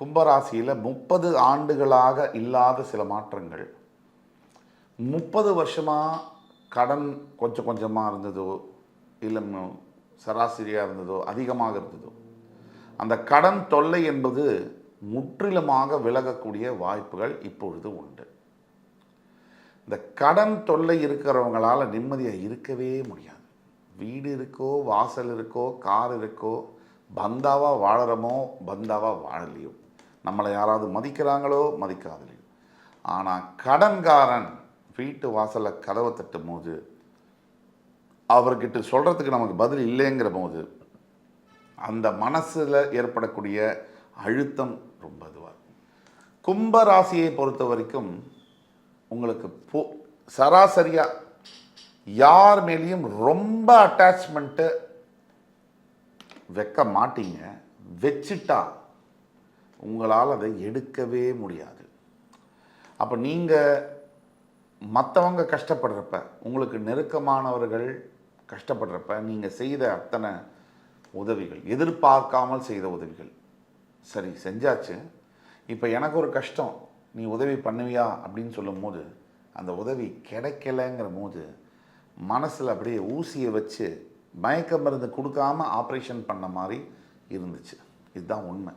கும்பராசியில் முப்பது ஆண்டுகளாக இல்லாத சில மாற்றங்கள். முப்பது வருஷமாக கடன் கொஞ்சம் கொஞ்சமாக இருந்ததோ இல்லை சராசரியாக இருந்ததோ அதிகமாக இருந்ததோ அந்த கடன் தொல்லை என்பது முற்றிலுமாக விலகக்கூடிய வாய்ப்புகள் இப்பொழுது உண்டு. இந்த கடன் தொல்லை இருக்கிறவங்களால நிம்மதியாக இருக்கவே முடியாது. வீடு இருக்கோ வாசல் இருக்கோ கார் இருக்கோ பந்தாவாக வாழறமோ பந்தாவாக வாழலையோ. நம்மளை யாராவது மதிக்கிறாங்களோ மதிக்காதலையோ ஆனால் கடன்காரன் வீட்டு வாசலில் கதவை தட்டும் போது அவர்கிட்ட சொல்கிறதுக்கு நமக்கு பதில் இல்லைங்கிற போது அந்த மனசில் ஏற்படக்கூடிய அழுத்தம் ரொம்ப இதுவாக இருக்கும். கும்ப ராசியை பொறுத்த வரைக்கும் உங்களுக்கு போ சராசரியாக யார் மேலேயும் ரொம்ப அட்டாச்மெண்ட்டு வைக்க மாட்டீங்க. வச்சுட்டா உங்களால் அதை எடுக்கவே முடியாது. அப்போ நீங்கள் மற்றவங்க கஷ்டப்படுறப்ப உங்களுக்கு நெருக்கமானவர்கள் கஷ்டப்படுறப்ப நீங்கள் செய்த அத்தனை உதவிகள் எதிர்பார்க்காமல் செய்த உதவிகள். சரி செஞ்சாச்சு. இப்போ எனக்கு ஒரு கஷ்டம் நீ உதவி பண்ணுவியா? அப்படின்னு சொல்லும்போது அந்த உதவி கிடைக்கலங்கிற போது மனசில் அப்படியே ஊசியை வச்சு மயக்க மருந்து கொடுக்காம ஆப்ரேஷன் பண்ண மாதிரி இருந்துச்சு. இதுதான் உண்மை.